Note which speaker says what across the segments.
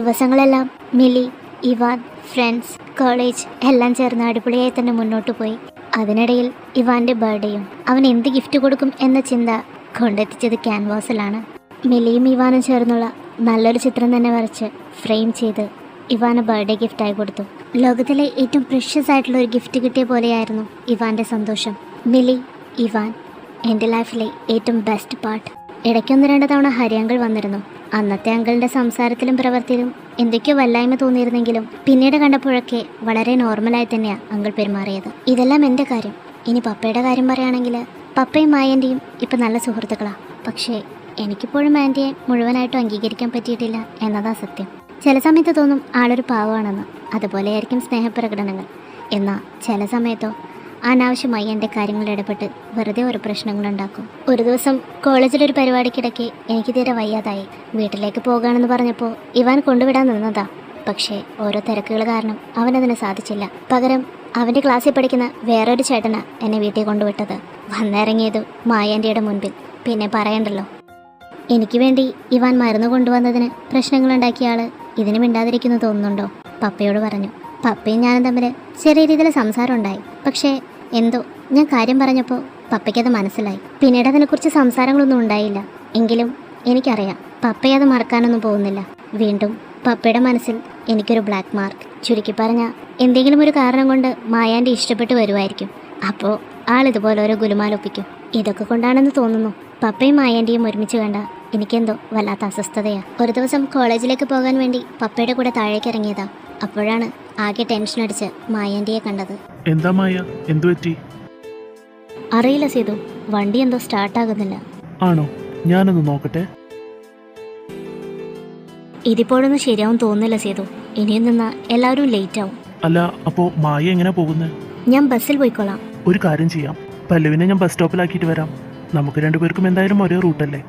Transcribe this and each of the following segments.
Speaker 1: ദിവസങ്ങളെല്ലാം Mili Ivan friends college എല്ലാം ചേർന്ന് അടിപൊളിയായി തന്നെ മുന്നോട്ട് പോയി. അതിനിടയിൽ ഇവാന്റെ ബർത്ത്ഡേയും അവൻ എന്ത് ഗിഫ്റ്റ് കൊടുക്കും എന്ന ചിന്ത കൊണ്ടെത്തിച്ചത് ക്യാൻവാസിലാണ്. മിലിയും ഇവാനും ചേർന്നുള്ള നല്ലൊരു ചിത്രം തന്നെ വരച്ച് ഫ്രെയിം ചെയ്ത് ഇവാന് ബർത്ത്ഡേ ഗിഫ്റ്റായി കൊടുത്തു. ലോകത്തിലെ ഏറ്റവും പ്രഷ്യസ് ആയിട്ടുള്ള ഒരു ഗിഫ്റ്റ് കിട്ടിയ പോലെയായിരുന്നു ഇവാന്റെ സന്തോഷം. മിലി ഇവാൻ എന്റെ ലൈഫിലെ ഏറ്റവും ബെസ്റ്റ് പാർട്ട് ഇടയ്ക്കൊന്ന് രണ്ട് തവണ ഹരിയാങ്കൾ വന്നിരുന്നു. അന്നത്തെ അങ്കിളിന്റെ സംസാരത്തിലും പ്രവൃത്തിയിലും എന്തൊക്കെയോ വല്ലായ്മ തോന്നിയിരുന്നെങ്കിലും പിന്നീട് കണ്ടപ്പോഴൊക്കെ വളരെ നോർമലായി തന്നെയാണ് അങ്കിൾ പെരുമാറിയത്. ഇതെല്ലാം എന്റെ കാര്യം. ഇനി പപ്പയുടെ കാര്യം പറയുകയാണെങ്കിൽ പപ്പയും മായന്റെയും ഇപ്പം നല്ല സുഹൃത്തുക്കളാണ് പക്ഷേ എനിക്കിപ്പോഴും ആന്റിയെ മുഴുവനായിട്ടും അംഗീകരിക്കാൻ പറ്റിയിട്ടില്ല എന്നതാ സത്യം. ചില സമയത്ത് തോന്നും ആളൊരു പാവമാണെന്ന്. അതുപോലെയായിരിക്കും സ്നേഹപ്രകടനങ്ങൾ. എന്നാൽ ചില സമയത്തോ അനാവശ്യമായി എന്റെ കാര്യങ്ങളിൽ ഇടപെട്ട് വെറുതെ ഒരു പ്രശ്നങ്ങളുണ്ടാക്കും. ഒരു ദിവസം കോളേജിലൊരു പരിപാടിക്കിടയ്ക്ക് എനിക്ക് തീരെ വയ്യാതായി. വീട്ടിലേക്ക് പോകാണെന്ന് പറഞ്ഞപ്പോൾ ഇവാൻ കൊണ്ടുവിടാൻ നിന്നതാ. പക്ഷേ ഓരോ തിരക്കുകൾ കാരണം അവനതിന് സാധിച്ചില്ല. പകരം അവന്റെ ക്ലാസ്സിൽ പഠിക്കുന്ന വേറൊരു ചേട്ടനാ എന്നെ വീട്ടിൽ കൊണ്ടുവിട്ടത്. വന്നിറങ്ങിയതും മായാന്റെയുടെ മുൻപിൽ. പിന്നെ പറയണ്ടല്ലോ. എനിക്ക് വേണ്ടി ഇവാൻ മരുന്ന് കൊണ്ടുവന്നതിന് പ്രശ്നങ്ങളുണ്ടാക്കിയ ആൾ ഇതിന് മിണ്ടാതിരിക്കുന്നു തോന്നുന്നുണ്ടോ? പപ്പയോട് പറഞ്ഞു. പപ്പയും ഞാനും തമ്മിൽ ചെറിയ രീതിയിൽ സംസാരം ഉണ്ടായി. പക്ഷേ എന്തോ ഞാൻ കാര്യം പറഞ്ഞപ്പോൾ പപ്പയ്ക്കത് മനസ്സിലായി. പിന്നീട് അതിനെക്കുറിച്ച് സംസാരങ്ങളൊന്നും ഉണ്ടായില്ല. എങ്കിലും എനിക്കറിയാം പപ്പയെ അത് മറക്കാനൊന്നും പോകുന്നില്ല. വീണ്ടും പപ്പയുടെ മനസ്സിൽ എനിക്കൊരു ബ്ലാക്ക് മാർക്ക് ചുരുക്കി പറഞ്ഞാൽ എന്തെങ്കിലും ഒരു കാരണം കൊണ്ട് മായാന്റെ ഇഷ്ടപ്പെട്ട് വരുമായിരിക്കും അപ്പോൾ ആൾ ഇതുപോലെ ഓരോ ഗുലുമാലൊപ്പിക്കും ഇതൊക്കെ കൊണ്ടാണെന്ന് തോന്നുന്നു പപ്പയും മായാന്റെയും ഒരുമിച്ച് കണ്ട എനിക്കെന്തോ വല്ലാത്ത അസ്വസ്ഥതയാണ് ഒരു ദിവസം കോളേജിലേക്ക് പോകാൻ വേണ്ടി പപ്പയുടെ കൂടെ താഴേക്ക് ഇറങ്ങിയതാ. അപ്പോഴാണ് ആകെ ടെൻഷൻ അടിച്ച് മായാന്റെയെ കണ്ടത്.
Speaker 2: എന്താ മായ? എന്തു പറ്റി?
Speaker 1: അറിയില്ല സീതു. വണ്ടി എന്തോ സ്റ്റാർട്ടാകുന്നില്ല
Speaker 2: ആണോ? ഞാനൊന്ന് നോക്കട്ടെ.
Speaker 1: ഇതിപ്പോഴൊന്നും ശരിയാവും തോന്നുന്നില്ല സീതു. ഇനിയും നിന്നാ എല്ലാവരും ലേറ്റ് ആവും.
Speaker 2: അല്ല അപ്പോ മായ എങ്ങനെ പോകുന്നത്
Speaker 1: ഞാൻ ബസ്സിൽ പോയിക്കോളാം.
Speaker 2: ഒരു കാര്യം ചെയ്യാം. പല്ലുവിനെ ഞാൻ ബസ് സ്റ്റോപ്പിലാക്കിയിട്ട് വരാം. നമുക്ക് രണ്ടുപേർക്കും എന്തായാലും ഒരേ റൂട്ടല്ലേ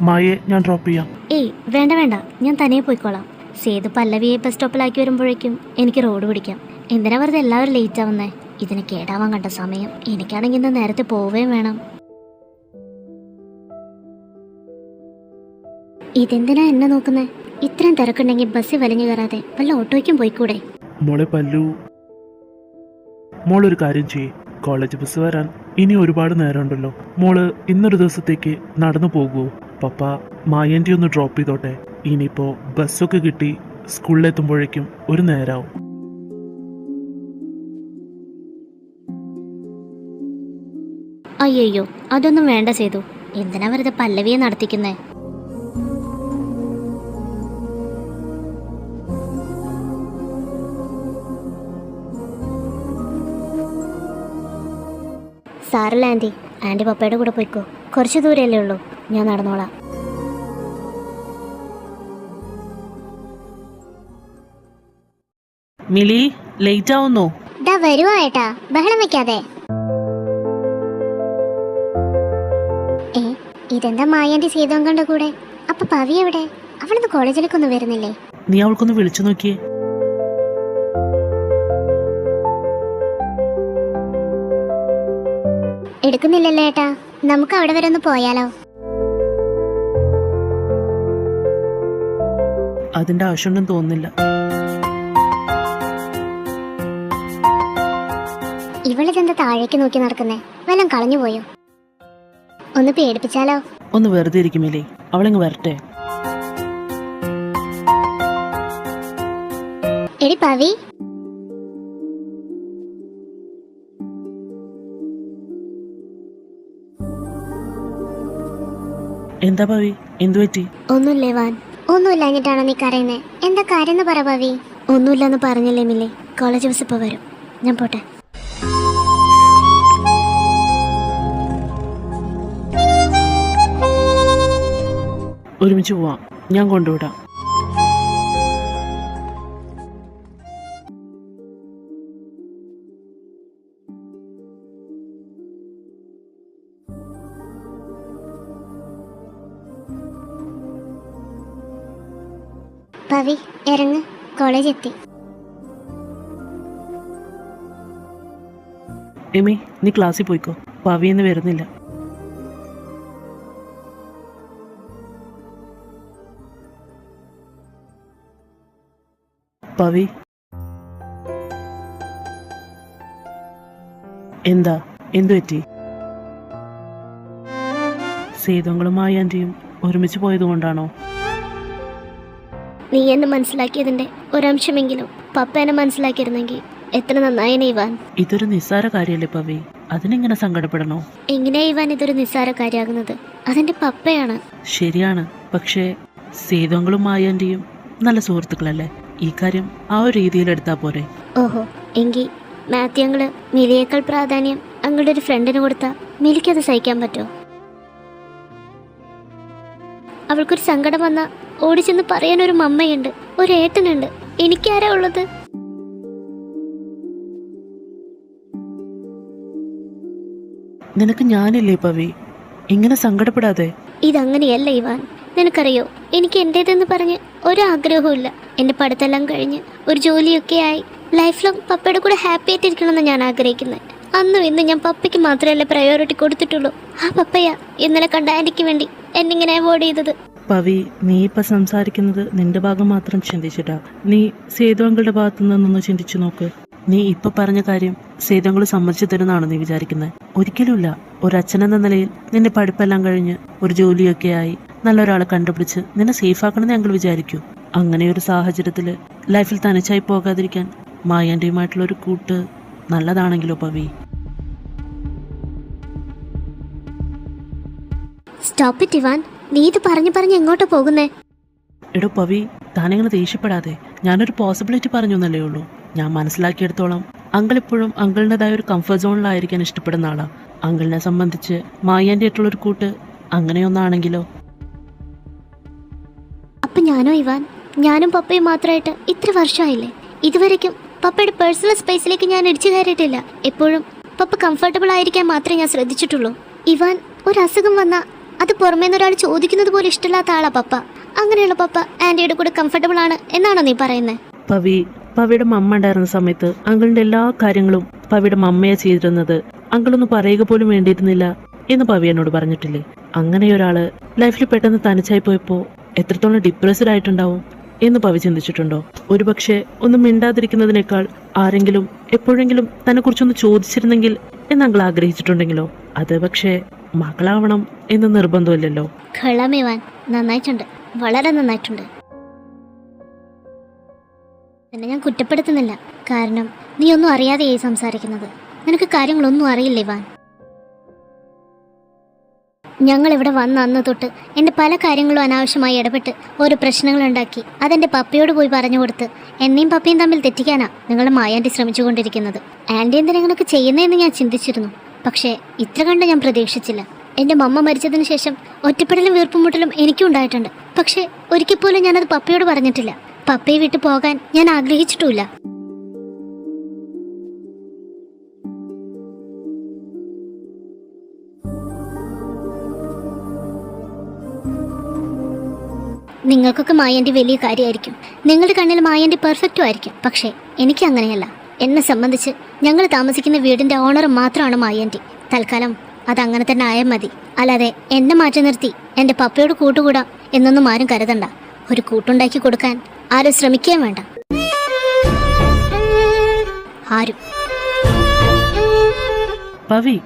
Speaker 2: മായയെ ഞാൻ ഡ്രോപ്പ് ചെയ്യാം.
Speaker 1: ഏയ് വേണ്ട വേണ്ട. ഞാൻ തനിയെ പോയിക്കോളാം. സേതു പല്ലവിയെ ബസ് സ്റ്റോപ്പിലാക്കി വരുമ്പോഴേക്കും എനിക്ക് റോഡ് പിടിക്കാം. എന്തിനാ വെറുതെ എല്ലാവരും ലേറ്റ് ആവുന്നേ? ഇതിന് കേടാവാൻ കണ്ട സമയം. എനിക്കാണെങ്കിൽ ഇന്ന് നേരത്തെ പോവുകയും വേണം. ഇതെന്തിനാ എന്നെ നോക്കുന്നേ? ഇത്രയും തിരക്കുണ്ടെങ്കിൽ ബസ്സിൽ വലിഞ്ഞു കയറാതെ വല്ല ഓട്ടോയ്ക്കും പോയിക്കൂടെ?
Speaker 2: മോളെ പല്ലു. മോളൊരു കാര്യം ചെയ്യേ. കോളേജ് ബസ് വരാൻ ഇനി ഒരുപാട് നേരമുണ്ടല്ലോ. മോൾ ഇന്നൊരു ദിവസത്തേക്ക് നടന്നു പോകുമോ പപ്പ. മായന്റെ ഒന്ന് ഡ്രോപ്പ് ചെയ്തോട്ടെ. ഇനിയിപ്പോ ബസ്സൊക്കെ കിട്ടി സ്കൂളിലെത്തുമ്പോഴേക്കും ഒരു നേരാവും.
Speaker 1: അയ്യോ അതൊന്നും വേണ്ട ചെയ്തു എന്തിനാ വെറുതെ പല്ലവിയെ നടത്തിക്കുന്നേ? സാറില്ല ആന്റി? ആന്റി പപ്പയുടെ കൂടെ പോയിക്കോ. കുറച്ച് ദൂരമല്ലേ ഉള്ളൂ. ഞാൻ നടന്നോളാം.
Speaker 2: മിലി ലേറ്റ് ആവുന്നു.
Speaker 1: വരുവാ ഏട്ടാ ബഹളം വെക്കാതെ. ഏ ഇതെന്താ മായാന്റെ സീതോങ്കന്റെ കൂടെ? അപ്പൊ പവി എവിടെ? അവളൊന്ന് കോളേജിലേക്ക് ഒന്ന് വരുന്നില്ലേ?
Speaker 2: നീ അവൾക്കൊന്ന് വിളിച്ചു നോക്കിയേ.
Speaker 1: എടുക്കുന്നില്ലല്ലോ ഏട്ടാ നമുക്ക് അവിടെ വരെ ഒന്ന് പോയാലോ.
Speaker 2: അതിന്റെ ആവശ്യമൊന്നും തോന്നുന്നില്ല.
Speaker 1: താഴേക്ക് നോക്കി നടക്കുന്നേ. വല്ലം കളഞ്ഞു പോയോ? ഒന്ന് പേടിപ്പിച്ചാലോ?
Speaker 2: ഒന്ന് വെറുതെ ഇരിക്കുമില്ലേ അവളിങ്ങ് വരട്ടെ.
Speaker 1: എടി പവി.
Speaker 2: എന്താ പവി? എന്തു പറ്റി?
Speaker 1: ഒന്നുമില്ലേ വാൻ. ഒന്നുമില്ലാഞ്ഞിട്ടാണോ നീ കരയുന്നേ? എന്താ കാര്യം എന്ന് പറ പവി. ഒന്നുമില്ലെന്ന് പറഞ്ഞില്ലേ മില്ലേ? കോളേജ് ബസ് ഇപ്പോൾ വരും. ഞാൻ പോട്ടെ.
Speaker 2: ഒരുമിച്ച് പോവാം. ഞാൻ കൊണ്ടുവിടാം.
Speaker 1: പവി ഇറങ്ങ്. കോളേജ് എത്തി.
Speaker 2: എമി നീ ക്ലാസ്സിൽ പോയിക്കോ. പവിയെന്ന് വരുന്നില്ല. പവി. എന്താ? എന്തു പറ്റി? സേതുങ്ങളും ആന്റിയും ഒരുമിച്ച് പോയതുകൊണ്ടാണോ?
Speaker 1: നീ എന്നെ മനസ്സിലാക്കിയതിന്റെ ഒരംശമെങ്കിലും പപ്പ എന്നെ മനസ്സിലാക്കിയിരുന്നെങ്കിൽ എത്ര നന്നായനെ ഇവാൻ.
Speaker 2: ഇതൊരു നിസ്സാര കാര്യല്ലേ പവി? അതിനെങ്ങനെ സങ്കടപ്പെടണോ?
Speaker 1: എങ്ങനെയാ ഇവാൻ ഇതൊരു നിസ്സാര കാര്യമാകുന്നത്? അതെന്റെ പപ്പയാണ്.
Speaker 2: ശരിയാണ്. പക്ഷേ സീതങ്ങളും ആയാന്റിയും നല്ല സുഹൃത്തുക്കളല്ലേ? ഈ കാര്യം ആ ഒരു രീതിയിൽ എടുത്താൽ പോരെ.
Speaker 1: ഓഹോ എങ്കിൽ മാത്യു അങ്ങൾ മിലിയേക്കാൾ പ്രാധാന്യം അങ്ങളുടെ ഒരു ഫ്രണ്ടിന് കൊടുത്താ മിലിക്കത് സഹിക്കാൻ പറ്റുമോ? അവൾക്കൊരു സങ്കടം വന്ന ഓടിച്ചെന്ന് പറയാൻ ഒരു മമ്മയുണ്ട് ഒരു ഏട്ടനുണ്ട്. എനിക്കാരാ ഉള്ളത്?
Speaker 2: നിനക്ക് ഞാനില്ലേ പവി? ഇങ്ങനെ സങ്കടപ്പെടാതെ.
Speaker 1: ഇതങ്ങനെയല്ല ഇവാൻ. നിനക്കറിയോ എനിക്ക് എന്റേതെന്ന് പറഞ്ഞ് ഒരാഗ്രഹവും എന്റെ പഠിത്തെല്ലാം കഴിഞ്ഞ് ഒരു ജോലിയൊക്കെ ആയി. ലൈഫ് ലോങ് പപ്പയുടെ കൂടെ ഹാപ്പി ആയിട്ടിരിക്കണമെന്ന് ഞാൻ ആഗ്രഹിക്കുന്നത്. അന്നും ഇന്നും ഞാൻ പപ്പയ്ക്ക് മാത്രമല്ല പ്രയോറിറ്റി കൊടുത്തിട്ടുള്ളൂ. ആ പപ്പയ ഇന്നലെ കണ്ട ആന്റിക്ക് വേണ്ടി എന്നിങ്ങനെ അവോയ്ഡ് ചെയ്തത്.
Speaker 2: പവി നീ ഇപ്പൊ സംസാരിക്കുന്നത് നിന്റെ ഭാഗം മാത്രം ചിന്തിച്ചിട്ടാ. നീ സേതു അങ്കിളുടെ ഭാഗത്തു നിന്നൊന്ന് ചിന്തിച്ചു നോക്ക്. നീ ഇപ്പൊ പറഞ്ഞ കാര്യം സേതങ്ങൾ സമ്മതിച്ചു തരുന്നതാണോ നീ വിചാരിക്കുന്നത് ഒരിക്കലുമില്ല. ഒരു അച്ഛനെന്ന നിലയിൽ നിന്റെ പഠിപ്പെല്ലാം കഴിഞ്ഞ് ഒരു ജോലിയൊക്കെ ആയി. നല്ലൊരാളെ കണ്ടുപിടിച്ച് നിന്നെ സേഫ് ആക്കണമെന്ന് ഞങ്ങൾ വിചാരിക്കൂ. അങ്ങനെ ഒരു സാഹചര്യത്തിൽ ലൈഫിൽ തനിച്ചായി പോകാതിരിക്കാൻ മായാന്റെയുമായിട്ടുള്ള ഒരു കൂട്ട് നല്ലതാണെങ്കിലോ പവി?
Speaker 1: സ്റ്റോപ്പ് ഇറ്റ് ഇവാൻ നീ ഇത് പറഞ്ഞു പറഞ്ഞ് എങ്ങോട്ട് പോകുന്നേ?
Speaker 2: എടോ പവി താനിങ്ങനെ ദേഷ്യപ്പെടാതെ ഞാനൊരു പോസിബിലിറ്റി പറഞ്ഞു എന്നല്ലേ ഉള്ളൂ. ഞാൻ മനസ്സിലാക്കിയെടുത്തോളം അങ്കിൾ ഇപ്പോഴും അങ്കിളിന്റെതായ ഒരു കംഫർട്ട് സോണിലായിരിക്കാൻ ഇഷ്ടപ്പെടുന്ന ആളാണ് അങ്കിളിനെ സംബന്ധിച്ച് മായാന്റെ ആയിട്ടുള്ളൊരു കൂട്ട് അങ്ങനെയൊന്നാണെങ്കിലോ?
Speaker 1: അപ്പൊ ഞാനോ ഇവാൻ? ഞാനും പപ്പയും മാത്രമായിട്ട് ഇത്ര വർഷമായില്ലേ ഇതുവരയ്ക്കും പപ്പയുടെ പേഴ്സണൽ സ്പേസിലേക്ക് ഞാൻ ഇടിച്ചു കയറിയിട്ടില്ല. എപ്പോഴും പപ്പ കംഫർട്ടബിൾ ആയിരിക്കാൻ മാത്രമേ ഞാൻ ശ്രദ്ധിച്ചിട്ടുള്ളൂ. ഇവാൻ ഒരു അസുഖം വന്നാ അത് പുറമേ നിന്ന് ഒരാൾ ചോദിക്കുന്നത് പോലെ ഇഷ്ടമില്ലാത്ത ആളാ പപ്പ. അങ്ങനെയുള്ള പപ്പ ആന്റിയുടെ കൂടെ കംഫർട്ടബിൾ ആണ് എന്നാണോ നീ പറയുന്നത്
Speaker 2: പവി പവിയുടെ മമ്മ ഉണ്ടായിരുന്ന സമയത്ത് അങ്കിളിന്റെ എല്ലാ കാര്യങ്ങളും പവിയുടെ മമ്മയെ ചെയ്തിരുന്നത്. അങ്കളൊന്നും പറയുക പോലും വേണ്ടിയിരുന്നില്ല എന്ന് പവി എന്നോട് പറഞ്ഞിട്ടില്ലേ? അങ്ങനെ ഒരാൾ ലൈഫിൽ പെട്ടെന്ന് തനിച്ചായി പോയപ്പോൾ എത്രത്തോളം ഡിപ്രസ്ഡ് ആയിട്ടുണ്ടാവും എന്ന് പവി ചിന്തിച്ചിട്ടുണ്ടോ? ഒരുപക്ഷെ ഒന്നും മിണ്ടാതിരിക്കുന്നതിനേക്കാൾ ആരെങ്കിലും എപ്പോഴെങ്കിലും തന്നെ കുറിച്ചൊന്ന് ചോദിച്ചിരുന്നെങ്കിൽ എന്ന് അങ്കിൾ ആഗ്രഹിച്ചിട്ടുണ്ടെങ്കിലോ? അത് പക്ഷേ മകളാവണം എന്ന് നിർബന്ധമില്ലല്ലോ.
Speaker 1: നന്നായിട്ടുണ്ട്. വളരെ നന്നായിട്ടുണ്ട്. എന്നെ ഞാൻ കുറ്റപ്പെടുത്തുന്നില്ല. കാരണം നീ ഒന്നും അറിയാതെയായി സംസാരിക്കുന്നത്. നിനക്ക് കാര്യങ്ങളൊന്നും അറിയില്ലേ ഇവാൻ. ഞങ്ങൾ ഇവിടെ വന്ന അന്ന് തൊട്ട് എന്റെ പല കാര്യങ്ങളും അനാവശ്യമായി ഇടപെട്ട് ഓരോ പ്രശ്നങ്ങളുണ്ടാക്കി. അതെന്റെ പപ്പയോട് പോയി പറഞ്ഞു കൊടുത്ത് എന്നെയും പപ്പയും തമ്മിൽ തെറ്റിക്കാനാ നിങ്ങളുടെ ശ്രമിച്ചു ശ്രമിച്ചുകൊണ്ടിരിക്കുന്നത്. ആന്റി എന്തിനാ ഇങ്ങനെയൊക്കെ ചെയ്യുന്നതെന്ന് ഞാൻ ചിന്തിച്ചിരുന്നു. പക്ഷേ ഇത്ര കണ്ട് ഞാൻ പ്രതീക്ഷിച്ചില്ല. എന്റെ മമ്മ മരിച്ചതിന് ശേഷം ഒറ്റപ്പെടലും വീർപ്പുമുട്ടലും എനിക്കും ഉണ്ടായിട്ടുണ്ട്. പക്ഷേ ഒരിക്കൽ പോലും ഞാനത് പപ്പയോട് പറഞ്ഞിട്ടില്ല. പപ്പയെ വിട്ടു പോകാൻ ഞാൻ ആഗ്രഹിച്ചിട്ടുമില്ല. നിങ്ങൾക്കൊക്കെ മായന്റെ വലിയ കാര്യമായിരിക്കും. നിങ്ങളുടെ കണ്ണിൽ മായന്റെ പെർഫെക്റ്റും ആയിരിക്കും. പക്ഷേ എനിക്ക് അങ്ങനെയല്ല. എന്നെ സംബന്ധിച്ച് ഞങ്ങൾ താമസിക്കുന്ന വീടിന്റെ ഓണർ മാത്രമാണ് മായന്റെ തൽക്കാലം അതങ്ങനെ തന്നെ ആയാൽ മതി. അല്ലാതെ എന്നെ മാറ്റി നിർത്തി എന്റെ പപ്പയോട് കൂട്ടുകൂടാം എന്നൊന്നും ആരും കരുതണ്ട. ഒരു കൂട്ടുണ്ടാക്കി കൊടുക്കാൻ ആരും ശ്രമിക്കുകയും വേണ്ട. ആരും.
Speaker 2: പവി.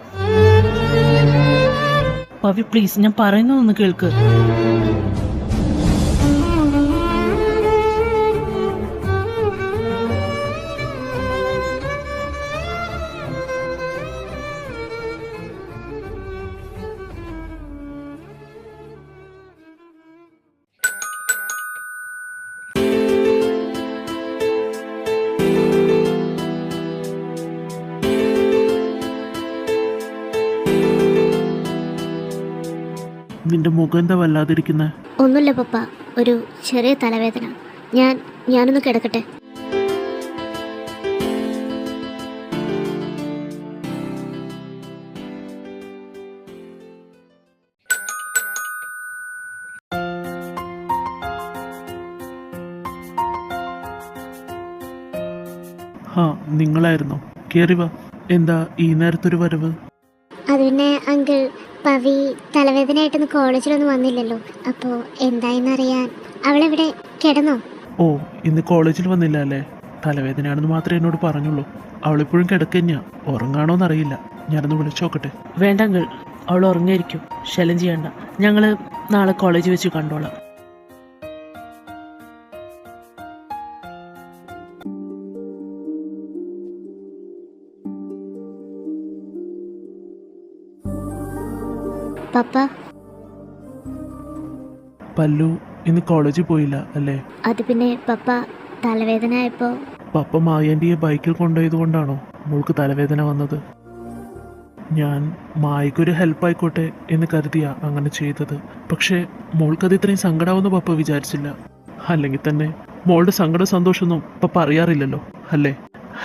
Speaker 2: പവി പ്ലീസ് ഞാൻ പറയുന്നതൊന്ന് കേൾക്ക്.
Speaker 3: നിന്റെ മുഖം എന്താ വല്ലാതിരിക്കുന്നത്
Speaker 1: ഒന്നുമില്ല പപ്പ. ഒരു ചെറിയ തലവേദന. ഞാൻ ഞാനൊന്ന് കിടക്കട്ടെ.
Speaker 3: ആ നിങ്ങളായിരുന്നോ. കേറി വാ. എന്താ ഈ നേരത്തൊരു വരവ്?
Speaker 1: അത് പിന്നെ അങ്കിൾ പവി തലവേദനയായിട്ടൊന്ന് കോളേജിലൊന്നും വന്നില്ലല്ലോ. അപ്പോൾ എന്തായെന്നറിയാൻ അവളെവിടെ കിടന്നോ?
Speaker 2: ഓ ഇന്ന് കോളേജിൽ വന്നില്ല അല്ലേ? തലവേദനയാണെന്ന് മാത്രമേ എന്നോട് പറഞ്ഞുള്ളൂ. അവളിപ്പോഴും കിടക്കന്നെയാ ഉറങ്ങാണോന്നറിയില്ല ഞാനൊന്ന് വിളിച്ചു നോക്കട്ടെ.
Speaker 4: വേണ്ട അങ്കിൾ. അവൾ ഉറങ്ങിയിരിക്കും. ശല്യം ചെയ്യണ്ട. ഞങ്ങൾ നാളെ കോളേജ് വെച്ച് കണ്ടോളാം.
Speaker 1: പപ്പ.
Speaker 2: പല്ലു ഇന്ന് കോളേജിൽ പോയില്ല അല്ലേ?
Speaker 1: അത് പിന്നെ പപ്പ തലവേദന ആയപ്പോ.
Speaker 2: പപ്പ മായന്റെയെ ബൈക്കിൽ കൊണ്ടുപോയത് കൊണ്ടാണോ മോൾക്ക് തലവേദന വന്നത്? ഞാൻ മായക്കൊരു ഹെൽപ്പ് ആയിക്കോട്ടെ എന്ന് കരുതിയാ അങ്ങനെ ചെയ്തത്. പക്ഷേ മോൾക്കത് ഇത്രയും സങ്കടാവുന്ന പപ്പ വിചാരിച്ചില്ല. അല്ലെങ്കിൽ തന്നെ മോളുടെ സങ്കട സന്തോഷമൊന്നും പപ്പ അറിയാറില്ലല്ലോ അല്ലേ?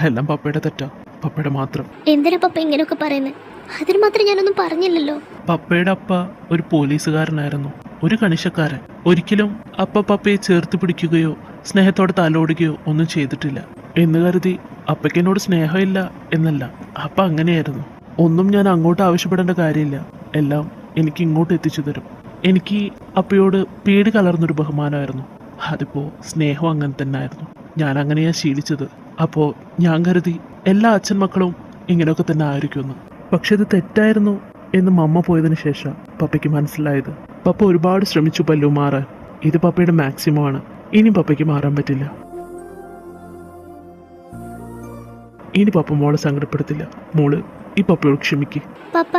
Speaker 2: എല്ലാം പപ്പയുടെ തെറ്റാ പപ്പയുടെ മാത്രം.
Speaker 1: എന്തിനാ പപ്പ ഇങ്ങനെയൊക്കെ പറയുന്നത് അതിന് മാത്രം ഞാനൊന്നും പറഞ്ഞില്ലല്ലോ.
Speaker 2: പപ്പയുടെ അപ്പ ഒരു പോലീസുകാരനായിരുന്നു. ഒരു കണിശക്കാരൻ. ഒരിക്കലും അപ്പ പപ്പയെ ചേർത്ത് പിടിക്കുകയോ സ്നേഹത്തോടെ തലോടുകയോ ഒന്നും ചെയ്തിട്ടില്ല. എന്ന് കരുതി അപ്പയ്ക്ക് എന്നോട് സ്നേഹമില്ല എന്നല്ല. അപ്പ അങ്ങനെയായിരുന്നു. ഒന്നും ഞാൻ അങ്ങോട്ട് ആവശ്യപ്പെടേണ്ട കാര്യമില്ല. എല്ലാം എനിക്ക് ഇങ്ങോട്ട് എത്തിച്ചു തരും. എനിക്ക് അപ്പയോട് പേടി കലർന്നൊരു ബഹുമാനമായിരുന്നു. അതിപ്പോ സ്നേഹം അങ്ങനെ തന്നെ ആയിരുന്നു ഞാൻ അങ്ങനെയാ ശീലിച്ചത്. അപ്പോൾ ഞാൻ കരുതി എല്ലാ അച്ഛൻ മക്കളും ഇങ്ങനെയൊക്കെ തന്നെ ആയിരിക്കുമെന്ന്. പക്ഷെ ഇത് തെറ്റായിരുന്നു എന്ന് മമ്മ പോയതിനു ശേഷം പപ്പയ്ക്ക് മനസ്സിലായത്. പപ്പ ഒരുപാട് ശ്രമിച്ചു പല്ലു മാറാൻ. ഇത് പപ്പയുടെ മാക്സിമം ആണ് ഇനി പപ്പയ്ക്ക് മാറാൻ പറ്റില്ല. ഇനി പപ്പ മോളെ സങ്കടപ്പെടുത്തില്ല. മോൾ ഈ പപ്പയോട് ക്ഷമിക്ക്.
Speaker 1: പപ്പ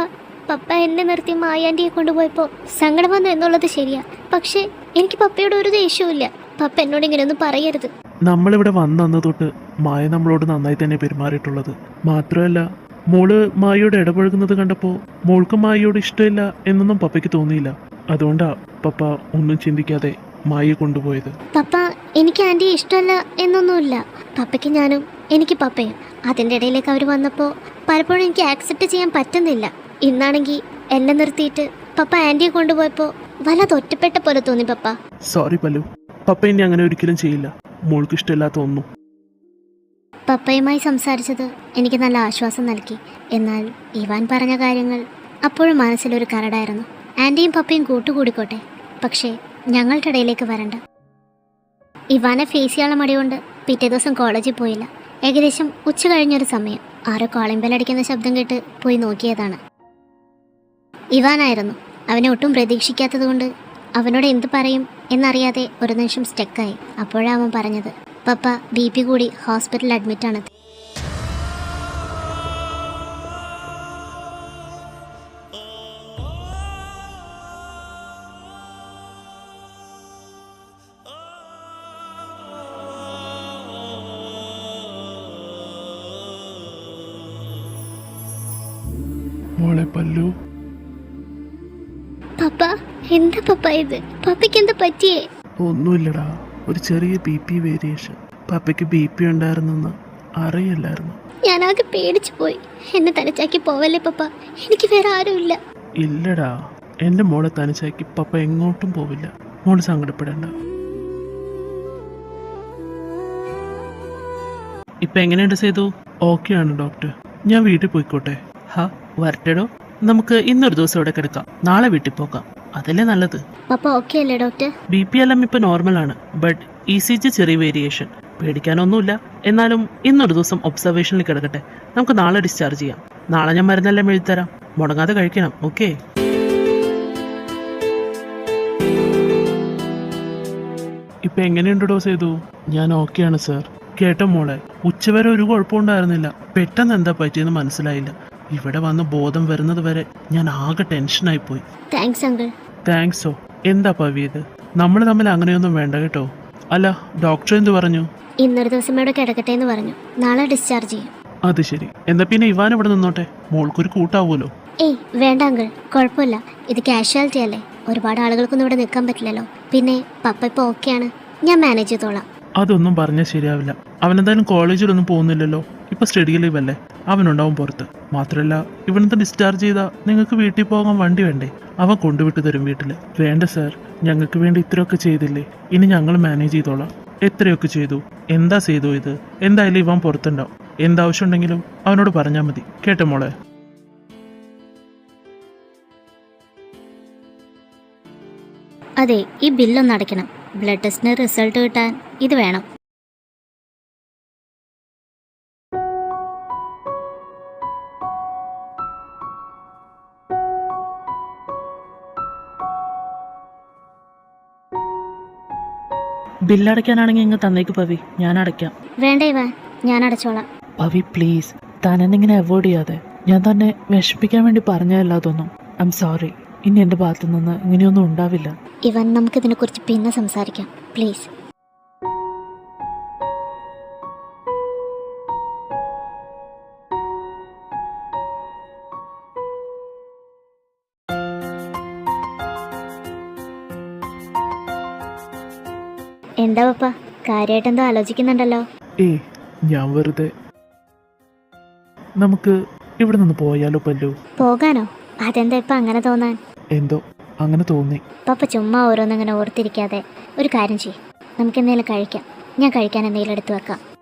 Speaker 1: പപ്പ എന്നെ നിർത്തി മായാണ്ടിയെ കൊണ്ടുപോയപ്പോൾ സങ്കടം വന്നു എന്നുള്ളത് ശരിയാ. പക്ഷേ എനിക്ക് പപ്പയോട് ഒരു ദേഷ്യവുമില്ല. പപ്പ എന്നോട് ഇങ്ങനെ ഒന്നും പറയരുത്.
Speaker 2: നമ്മളിവിടെ വന്നു തൊട്ട് മായ നമ്മളോട് നന്നായി തന്നെ പെരുമാറിയിട്ടുള്ളത്. മാത്രമല്ല മോൾ മായയോട് ഇടപഴകുന്നത് കണ്ടപ്പോൾ മോൾക്ക് മായയോട് ഇഷ്ടമില്ല എന്നൊന്നും പപ്പയ്ക്ക് തോന്നിയില്ല. അതുകൊണ്ടാ പപ്പ ഒന്നും ചിന്തിക്കാതെ മായയെ കൊണ്ടുപോയത്.
Speaker 1: പപ്പ എനിക്ക് ആന്റിയെ ഇഷ്ടമല്ല എന്നൊന്നുമില്ല. പപ്പയ്ക്ക് ഞാനും എനിക്ക് പപ്പയും. അതിന്റെ ഇടയിലേക്ക് അവർ വന്നപ്പോൾ പലപ്പോഴും എനിക്ക് ആക്സെപ്റ്റ് ചെയ്യാൻ പറ്റുന്നില്ല. ഇന്നാണെങ്കിൽ എന്നെ നിർത്തിയിട്ട് പപ്പ ആന്റിയെ കൊണ്ടുപോയപ്പോൾ വല്ലാതെ ഒറ്റപ്പെട്ട പോലെ തോന്നി പപ്പ.
Speaker 2: സോറി പല്ലു. പപ്പ ഇനി അങ്ങനെ ഒരിക്കലും ചെയ്യില്ല. മോൾക്ക് ഇഷ്ടമില്ലാത്ത ഒന്നും.
Speaker 1: പപ്പയുമായി സംസാരിച്ചത് എനിക്ക് നല്ല ആശ്വാസം നൽകി. എന്നാൽ ഇവാൻ പറഞ്ഞ കാര്യങ്ങൾ അപ്പോഴും മനസ്സിലൊരു കരടായിരുന്നു. ആന്റിയും പപ്പയും കൂട്ടുകൂടിക്കോട്ടെ. പക്ഷേ ഞങ്ങളുടെ ഇടയിലേക്ക് വരണ്ട. ഇവാനെ ഫേസ് ചെയ്യാനുള്ള മടികൊണ്ട് പിറ്റേ ദിവസം കോളേജിൽ പോയില്ല. ഏകദേശം ഉച്ച കഴിഞ്ഞൊരു സമയം. ആരോ കോളിംഗ് ബെൽ അടിക്കുന്ന ശബ്ദം കേട്ട് പോയി നോക്കിയതാണ്. ഇവാനായിരുന്നു. അവനെ ഒട്ടും പ്രതീക്ഷിക്കാത്തതുകൊണ്ട് അവനോട് എന്ത് പറയും എന്നറിയാതെ ഒരു നിമിഷം സ്റ്റക്കായി അപ്പോഴാണ് അവൻ പറഞ്ഞത്. പപ്പ ബി പി കൂടി ഹോസ്പിറ്റലിൽ അഡ്മിറ്റാണ്
Speaker 2: മോളെ പല്ലു.
Speaker 1: പപ്പ എന്താ പപ്പ ഇത്? പപ്പയ്ക്ക് എന്താ പറ്റിയേ?
Speaker 2: ഒന്നുമില്ലടാ. ഒരു ചെറിയ ബി പി വേരിയേഷൻ. പപ്പയ്ക്ക് ബി പി ഉണ്ടായിരുന്നെന്ന് അറിയില്ലായിരുന്നു.
Speaker 1: ഞാനാകെ പേടിച്ചു പോയി. എന്നെ തനിച്ചാക്കി പോവല്ലേ പപ്പ? എനിക്ക് വേറെ ആരുമില്ല
Speaker 2: ഇല്ലടാ. എന്റെ മോളെ തനിച്ചാക്കി പപ്പ എങ്ങോട്ടും പോവില്ല. മോൾ സങ്കടപ്പെടണ്ട. ഇപ്പൊ എങ്ങനെയുണ്ട് സേതു? ഓക്കെ ആണ് ഡോക്ടർ ഞാൻ വീട്ടിൽ പോയിക്കോട്ടെ. ഹാ വരട്ടെടോ. നമുക്ക് ഇന്നൊരു ദിവസം ഇവിടെ കിടക്കാം. നാളെ വീട്ടിൽ പോകാം. അതല്ലേ നല്ലത്?
Speaker 1: പപ്പ ഓക്കെ അല്ലേ ഡോക്ടർ
Speaker 4: ബി പി എല്ലാം ഇപ്പൊ നോർമൽ ആണ് ബട്ട് ഇ സി ജി ചെറിയ വേരിയേഷൻ പേടിക്കാനൊന്നുമില്ല. എന്നാലും ഇന്നൊരു ദിവസം ഒബ്സർവേഷനിൽ കിടക്കട്ടെ. നമുക്ക് നാളെ ഡിസ്ചാർജ് ചെയ്യാം. നാളെ ഞാൻ മരുന്നെല്ലാം എഴുതിത്തരാം. മുടങ്ങാതെ കഴിക്കണം ഓക്കെ
Speaker 2: ഇപ്പൊ എങ്ങനെയുണ്ട് ഡോസ് ചെയ്തു ഞാൻ ഓക്കെയാണ് സർ കേട്ടോ മോളെ ഉച്ചവരെ ഒരു കുഴപ്പമുണ്ടായിരുന്നില്ല. പെട്ടെന്ന് എന്താ പറ്റിയെന്ന് മനസ്സിലായില്ല. ഇവിടെ വന്ന് ബോധം വരുന്നത് വരെ ഞാൻ ആകെ ടെൻഷനായി പോയി.
Speaker 1: താങ്ക്സ് അങ്കിൾ
Speaker 2: താങ്ക്സോ എന്താ പവി ഇത്? നമ്മൾ തമ്മിൽ അങ്ങനെയൊന്നും വേണ്ട കേട്ടോ. അല്ല ഡോക്ടർ എന്ത് പറഞ്ഞു?
Speaker 1: ഇന്നൊരു ദിവസം ഇവിടെ കിടക്കട്ടെ എന്ന് പറഞ്ഞു. നാളെ ഡിസ്ചാർജ് ചെയ്യും.
Speaker 2: അത് ശരി. എന്നാ പിന്നെ ഇവാൻ ഇവിടെ നിന്നോട്ടെ? മോൾക്കൊരു കൂട്ടാവുമല്ലോ
Speaker 1: ഏയ് വേണ്ട അങ്കിൾ കുഴപ്പമില്ല. ഇത് കാഷ്വാലിറ്റി അല്ലേ? ഒരുപാട് ആളുകൾക്കൊന്നും ഇവിടെ നിൽക്കാൻ പറ്റില്ലല്ലോ. പിന്നെ പപ്പ ഇപ്പോൾ ഓക്കെയാണ് ഞാൻ മാനേജ് ചെയ്തോളാം.
Speaker 2: അതൊന്നും പറഞ്ഞാൽ ശരിയാവില്ല. അവനെന്തായാലും കോളേജിലൊന്നും പോകുന്നില്ലല്ലോ. ഇപ്പൊ സ്റ്റഡി ലീവ് അല്ലേ അവനുണ്ടാവും പുറത്ത്. മാത്രമല്ല ഇവിടുന്ന് ഡിസ്ചാർജ് ചെയ്താൽ നിങ്ങൾക്ക് വീട്ടിൽ പോകാൻ വണ്ടി വേണ്ടേ? അവൻ കൊണ്ടുവിട്ട് തരും വീട്ടിൽ വേണ്ട സർ ഞങ്ങൾക്ക് വേണ്ടി ഇത്രയൊക്കെ ചെയ്തില്ലേ? ഇനി ഞങ്ങൾ മാനേജ് ചെയ്തോളാം. എത്രയൊക്കെ ചെയ്തു? എന്താ ചെയ്തു ഇത്? എന്തായാലും ഇവൻ പുറത്തുണ്ടാവും. എന്താവശ്യം ഉണ്ടെങ്കിലും അവനോട് പറഞ്ഞാൽ മതി. കേട്ടോ മോളെ?
Speaker 1: അതെ ഈ ബില്ലൊന്ന് അടയ്ക്കണം. ബ്ലഡ് ടെസ്റ്റിന് റിസൾട്ട് കിട്ടാൻ ഇത് വേണം.
Speaker 4: ബില്ലടയ്ക്കാനാണെങ്കിൽ ഇങ്ങ് തന്നേക്ക് പവി. ഞാൻ അടയ്ക്കാം.
Speaker 1: വേണ്ട ഇവ ഞാൻ അടച്ചോളാം.
Speaker 4: പവി പ്ലീസ്. താൻ ഇങ്ങനെ അവോയ്ഡ് ചെയ്യാതെ. ഞാൻ തന്നെ വിഷമിപ്പിക്കാൻ വേണ്ടി പറഞ്ഞതല്ല അതൊന്നും. ഐ എം സോറി ഇനി എന്റെ ഭാഗത്തു നിന്ന് ഇങ്ങനെയൊന്നും ഉണ്ടാവില്ല.
Speaker 1: ഇവൻ നമുക്കിതിനെക്കുറിച്ച് പിന്നെ സംസാരിക്കാം. പ്ലീസ് എന്താ പപ്പ? കാര്യമായിട്ട് എന്തോ ആലോചിക്കുന്നുണ്ടല്ലോ.
Speaker 2: ഏയ് ഞാൻ വെറുതെ. നമുക്ക് ഇവിടെ നിന്ന് പോയാലോ പല്ലു?
Speaker 1: പോകാനോ? അതെന്താ ഇപ്പൊ അങ്ങനെ തോന്നാൻ?
Speaker 2: എന്തോ അങ്ങനെ തോന്നി.
Speaker 1: പപ്പ ചുമ്മാ ഓരോന്നിങ്ങനെ ഓർത്തിരിക്കാതെ ഒരു കാര്യം ചെയ്യും. നമുക്ക് എന്തെങ്കിലും കഴിക്കാം. ഞാൻ കഴിക്കാൻ എന്തെങ്കിലും എടുത്തു വെക്കാം.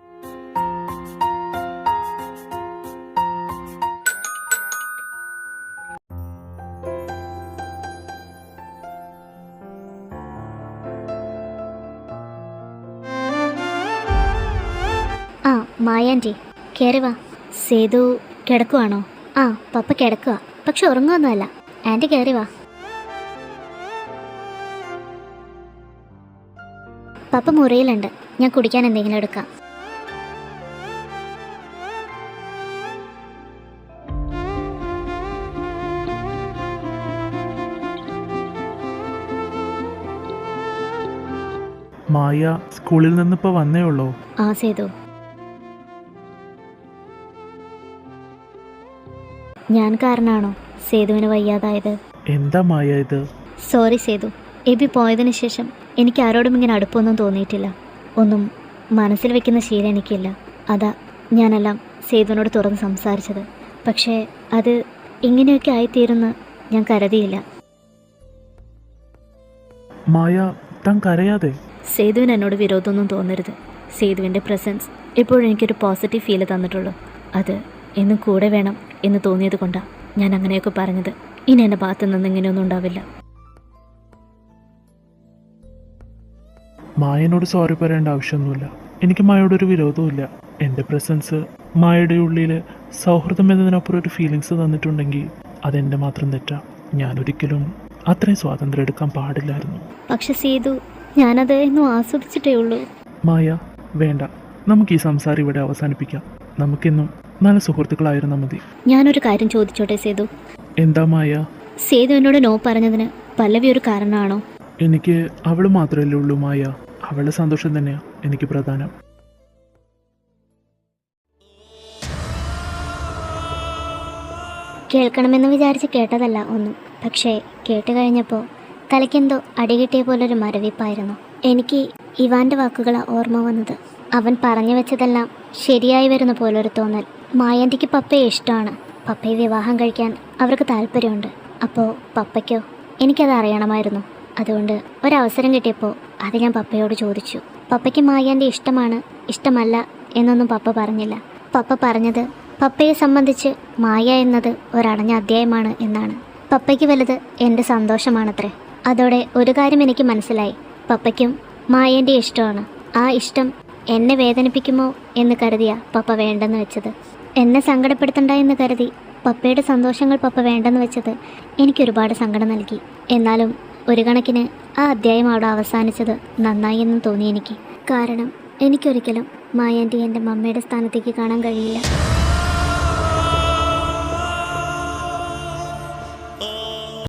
Speaker 1: മായാന്റി കയറി വാ. സേതു കിടക്കുവാണോ? ആ പപ്പ കിടക്കുക പക്ഷെ ഉറങ്ങുമൊന്നുമല്ല ആന്റി കയറി വാ. പപ്പ മുറിയിലുണ്ട്. ഞാൻ കുടിക്കാൻ എന്തെങ്കിലും എടുക്കാം.
Speaker 2: മായ സ്കൂളിൽ നിന്നിപ്പോ വന്നേ ഉള്ളോ?
Speaker 1: ആ സേതു. ഞാൻ കാരണമാണോ സേതുവിന് വയ്യാതായത്.
Speaker 2: എന്താ മായ ഇത്?
Speaker 1: സോറി സേതു. എബി പോയതിനു ശേഷം എനിക്ക് ആരോടും ഇങ്ങനെ അടുപ്പൊന്നും തോന്നിയിട്ടില്ല. ഒന്നും മനസ്സിൽ വെക്കുന്ന ശീലം എനിക്കില്ല. അതാ ഞാനെല്ലാം സേതുവിനോട് തുറന്ന് സംസാരിച്ചത്. പക്ഷേ അത് ഇങ്ങനെയൊക്കെ ആയിത്തീരുന്ന് ഞാൻ കരുതിയില്ല.
Speaker 2: മായ താൻ കരയാതെ?
Speaker 1: സേതുവിന് എന്നോട് വിരോധമൊന്നും തോന്നരുത്. സേതുവിന്റെ പ്രസൻസ് എപ്പോഴും എനിക്കൊരു പോസിറ്റീവ് ഫീൽ തന്നിട്ടുള്ളൂ. അത് എന്നും കൂടെ വേണം എന്ന് തോന്നിയത് കൊണ്ടാണ് ഞാൻ അങ്ങനെയൊക്കെ പറഞ്ഞത്. ഇനി എന്റെ ഭാഗത്തു നിന്ന് ഇങ്ങനെയൊന്നും ഉണ്ടാവില്ല.
Speaker 2: മായനോട് സോറി പറയേണ്ട ആവശ്യമൊന്നുമില്ല. എനിക്ക് മായയോടൊരു വിരോധവുമില്ല. എന്റെ പ്രസൻസ് മായയുടെ ഉള്ളിൽ സൗഹൃദം എന്നതിനപ്പുറം ഒരു ഫീലിങ്സ് തന്നിട്ടുണ്ടെങ്കിൽ അതെന്റെ മാത്രം തെറ്റാ. ഞാനൊരിക്കലും അത്രയും സ്വാതന്ത്ര്യം എടുക്കാൻ പാടില്ലായിരുന്നു.
Speaker 1: പക്ഷെ സീതു ഞാനത് ഇന്നും ആസ്വദിച്ചിട്ടേ ഉള്ളൂ.
Speaker 2: മായ വേണ്ട. നമുക്ക് ഈ സംസാരം ഇവിടെ അവസാനിപ്പിക്കാം. നമുക്കെന്നും നല്ല സുഹൃത്തുക്കളായിരുന്നാൽ മതി.
Speaker 1: ഞാനൊരു കാര്യം ചോദിച്ചോട്ടെ സേതു?
Speaker 2: എന്താ മായ?
Speaker 1: സേതു എന്നോട് നോ പറഞ്ഞതിന് പല്ലവി ഒരു കാരണമാണോ
Speaker 2: എനിക്ക് അവൾ മാത്രമല്ലേ ഉള്ളൂ മായ. അവളുടെ സന്തോഷം തന്നെയാ എനിക്ക് പ്രധാനം.
Speaker 1: കേൾക്കണമെന്ന് വിചാരിച്ച് കേട്ടതല്ല ഒന്നും. പക്ഷേ കേട്ട് കഴിഞ്ഞപ്പോൾ തലയ്ക്കെന്തോ അടികിട്ടിയ പോലൊരു മരവിപ്പായിരുന്നു. എനിക്ക് ഇവാന്റെ വാക്കുകളാണ് ഓർമ്മ വന്നത്. അവൻ പറഞ്ഞു വെച്ചതെല്ലാം ശരിയായി വരുന്ന പോലൊരു തോന്നൽ. മായന്റിക്ക് പപ്പയെ ഇഷ്ടമാണ്. പപ്പയെ വിവാഹം കഴിക്കാൻ അവർക്ക് താല്പര്യമുണ്ട്. അപ്പോൾ പപ്പയ്ക്കോ? എനിക്കത് അറിയണമായിരുന്നു. അതുകൊണ്ട് ഒരവസരം കിട്ടിയപ്പോൾ അത് ഞാൻ പപ്പയോട് ചോദിച്ചു. പപ്പയ്ക്ക് മായാന്റെ ഇഷ്ടമാണ് ഇഷ്ടമല്ല എന്നൊന്നും പപ്പ പറഞ്ഞില്ല. പപ്പ പറഞ്ഞത് പപ്പയെ സംബന്ധിച്ച് മായ എന്നത് ഒരടഞ്ഞ അധ്യായമാണ് എന്നാണ്. പപ്പയ്ക്ക് വലുത് എന്റെ സന്തോഷമാണത്രേ. അതോടെ ഒരു കാര്യം എനിക്ക് മനസ്സിലായി. പപ്പയ്ക്കും മായേന്റെ ഇഷ്ടമാണ്. ആ ഇഷ്ടം എന്നെ വേദനിപ്പിക്കുമോ എന്ന് കരുതിയ പപ്പ വേണ്ടെന്ന് വെച്ചത്. എന്നെ സങ്കടപ്പെടുത്തണ്ട എന്ന് കരുതി പപ്പയുടെ സന്തോഷങ്ങൾ പപ്പ വേണ്ടെന്ന് വെച്ചത് എനിക്കൊരുപാട് സങ്കടം നൽകി. എന്നാലും ഒരു കണക്കിന് ആ അധ്യായം അവിടെ അവസാനിച്ചത് നന്നായി എന്നും തോന്നി എനിക്ക്. കാരണം എനിക്കൊരിക്കലും മായാന്റി എന്റെ മമ്മയുടെ സ്ഥാനത്തേക്ക് കാണാൻ കഴിയില്ല.